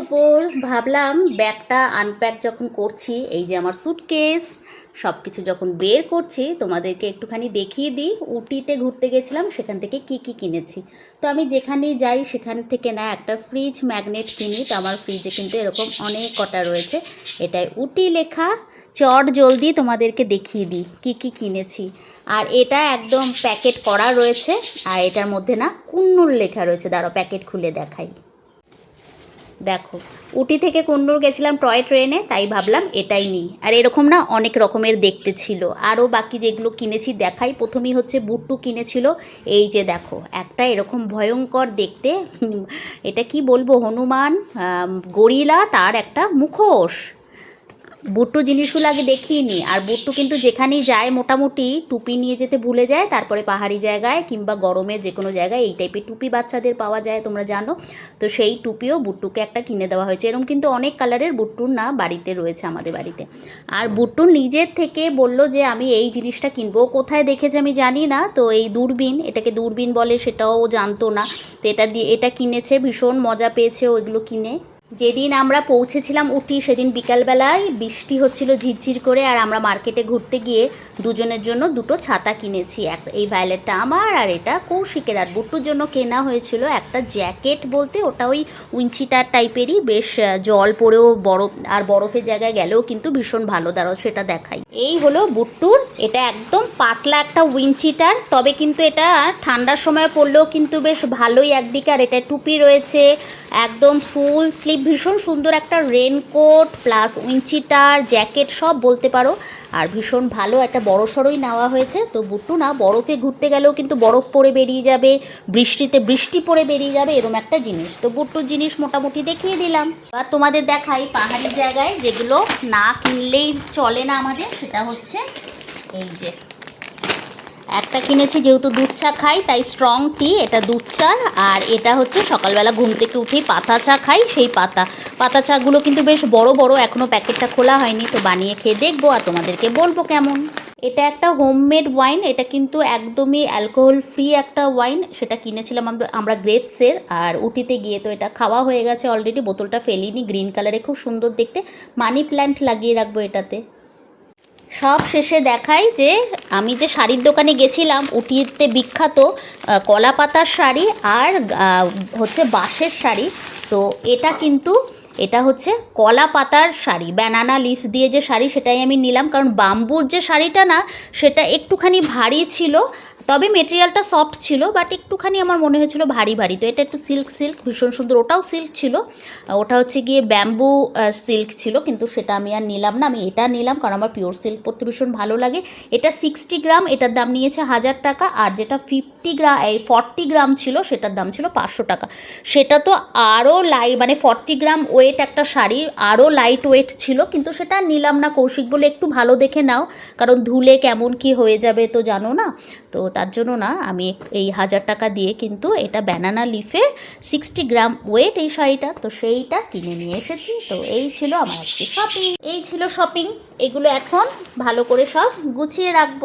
ওপর ভাবলাম, ব্যাগটা আনপ্যাক যখন করছি, এই যে আমার সুটকেস সব কিছু যখন বের করছি, তোমাদেরকে একটুখানি দেখিয়ে দিই, উটিতে ঘুরতে গেছিলাম, সেখান থেকে কি কি কিনেছি। তো আমি যেখানেই যাই, সেখান থেকে না একটা ফ্রিজ ম্যাগনেট কিনি, তো আমার ফ্রিজে কিন্তু এরকম অনেক কটা রয়েছে। এটাই উটি লেখা, চট জলদি তোমাদেরকে দেখিয়ে দিই, কি কি কিনেছি। আর এটা একদম প্যাকেট করা রয়েছে, আর এটার মধ্যে না কুন্নুর লেখা রয়েছে দাঁড়ো প্যাকেট খুলে দেখাই। দেখো উটি থেকে কুন্ডুর গেছিলাম টয় ট্রেনে, তাই ভাবলাম এটাই নিই। আর এরকম না অনেক রকমের দেখতে ছিল। আরও বাকি যেগুলো কিনেছি দেখাই, প্রথমেই হচ্ছে বুট্টু কিনেছিল। এই যে দেখো, একটা এরকম ভয়ঙ্কর দেখতে এটা কি বলব, হনুমান গরিলা, তার একটা মুখোশ। বুট্টু জিনিসগুলো আগে দেখিয়ে আর বুট্টু কিন্তু যেখানেই যায় মোটামুটি টুপি নিয়ে যেতে ভুলে যায়, তারপরে পাহাড়ি জায়গায় কিংবা গরমে যে কোনো জায়গায় এই টাইপের টুপি বাচ্চাদের পাওয়া যায় তোমরা জানো। তো সেই টুপিও বুট্টুকে একটা কিনে দেওয়া হয়েছে। এরকম কিন্তু অনেক কালারের বুট্টুর না বাড়িতে রয়েছে আমাদের বাড়িতে। আর বুট্টু নিজের থেকে বলল যে, আমি এই জিনিসটা কিনবো। কোথায় দেখেছে আমি জানি না। তো এই দূরবীন, এটাকে দূরবীন বলে সেটাও জানতো না। তো এটা দিয়ে, এটা কিনেছে, ভীষণ মজা পেয়েছে ওইগুলো কিনে। যেদিন আমরা পৌঁছেছিলাম উটি, সেদিন বিকালবেলায় বৃষ্টি হচ্ছিল ঝিরঝির করে আর আমরা মার্কেটে ঘুরতে গিয়ে দুজনের জন্য দুটো ছাতা কিনেছি। এক, এই ভায়োলেটটা আমার আর এটা কৌশিকের। আর বুট্টুর জন্য কেনা হয়েছিল একটা জ্যাকেট বলতে ওটা ওই উইঞ্চিটার টাইপেরই। বেশ জল পড়েও বরফ আর বরফের জায়গায় গেলেও কিন্তু ভীষণ ভালো। দাঁড়াও, সেটা দেখাই। এই হলো বুট্টুর। এটা একদম পাতলা একটা উইঞ্চিটার তবে কিন্তু এটা ঠান্ডার সময় পড়লেও কিন্তু বেশ ভালোই একদিকে। আর এটা টুপি রয়েছে একদম ফুল স্লিভ ভীষণ সুন্দর একটা রেনকোট প্লাস উইঞ্চিটার জ্যাকেট সব বলতে পারো। আর ভীষণ ভালো একটা বড় সড়োই নেওয়া হয়েছে। তো বুট্টু না, বরফে ঘুরতে গেলেও কিন্তু বরফ পড়ে বেরিয়ে যাবে, বৃষ্টিতে বৃষ্টি পড়ে বেরিয়ে যাবে, এরম একটা জিনিস। তো বুট্টুর জিনিস মোটামুটি দেখিয়ে দিলাম। আর তোমাদের দেখাই পাহাড়ি জায়গায় যেগুলো না কিনলেই চলে না আমাদের, সেটা হচ্ছে এই যে একটা কিনেছি যেহেতু দুধ চা খাই, তাই স্ট্রং টি এটা দুধ চা, আর এটা হচ্ছে সকালবেলা ঘুম থেকে উঠেই পাতা চা খাই, সেই পাতা। পাতা চাগুলো কিন্তু বেশ বড় বড় এখনও প্যাকেটটা খোলা হয়নি, তো বানিয়ে খেয়ে দেখব আর তোমাদেরকে বলব কেমন। এটা একটা হোমমেড ওয়াইন এটা কিন্তু একদমই অ্যালকোহল ফ্রি একটা ওয়াইন সেটা কিনেছিলাম আমরা গ্রেপসের আর উটিতে গিয়ে তো এটা খাওয়া হয়ে গেছে অলরেডি বোতলটা ফেলিনি গ্রিন কালারে খুব সুন্দর দেখতে। মানি প্ল্যান্ট লাগিয়ে রাখব এটাতে। সব শেষে দেখাই যে আমি যে শাড়ির দোকানে গেছিলাম, উটিতে বিখ্যাত কলা পাতার শাড়ি আর হচ্ছে বাঁশের শাড়ি। তো এটা কিন্তু, এটা হচ্ছে কলা পাতার শাড়ি। ব্যানানা লিফ দিয়ে যে শাড়ি সেটাই আমি নিলাম। কারণ বাম্বুর যে শাড়িটা না, সেটা একটুখানি ভারী ছিল। তবে মেটেরিয়ালটা সফট ছিল বাট একটুখানি আমার মনে হয়েছিল ভারী ভারী। তো এটা একটু সিল্ক সিল্ক ভীষণ সুন্দর। ওটাও সিল্ক ছিল। ওটা হচ্ছে গিয়ে ব্যাম্বু সিল্ক ছিল, কিন্তু সেটা আমি আর নিলাম না। আমি এটা নিলাম কারণ আমার পিওর সিল্ক পরতে ভীষণ ভালো লাগে। এটা সিক্সটি গ্রাম এটার দাম নিয়েছে হাজার টাকা। আর যেটা ফিফটি গ্রাম এই ফর্টি গ্রাম ছিল, সেটার দাম ছিল পাঁচশো টাকা। সেটা তো আরও লাই মানে ফর্টি গ্রাম ওয়েট একটা শাড়ি, আরও লাইট ওয়েট ছিল, কিন্তু সেটা নিলাম না। কৌশিক বলে একটু ভালো দেখে নাও, কারণ ধুলে কেমন কি হয়ে যাবে তো জানো না? তো তার জন্য না আমি এই হাজার টাকা দিয়ে কিন্তু এটা ব্যানানা লিফের সিক্সটি গ্রাম ওয়েট এই শাড়িটা, তো সেইটা কিনে নিয়ে এসেছি। তো এই ছিল আমার আজকে শপিং এই ছিল শপিং এগুলো এখন ভালো করে সব গুছিয়ে রাখব।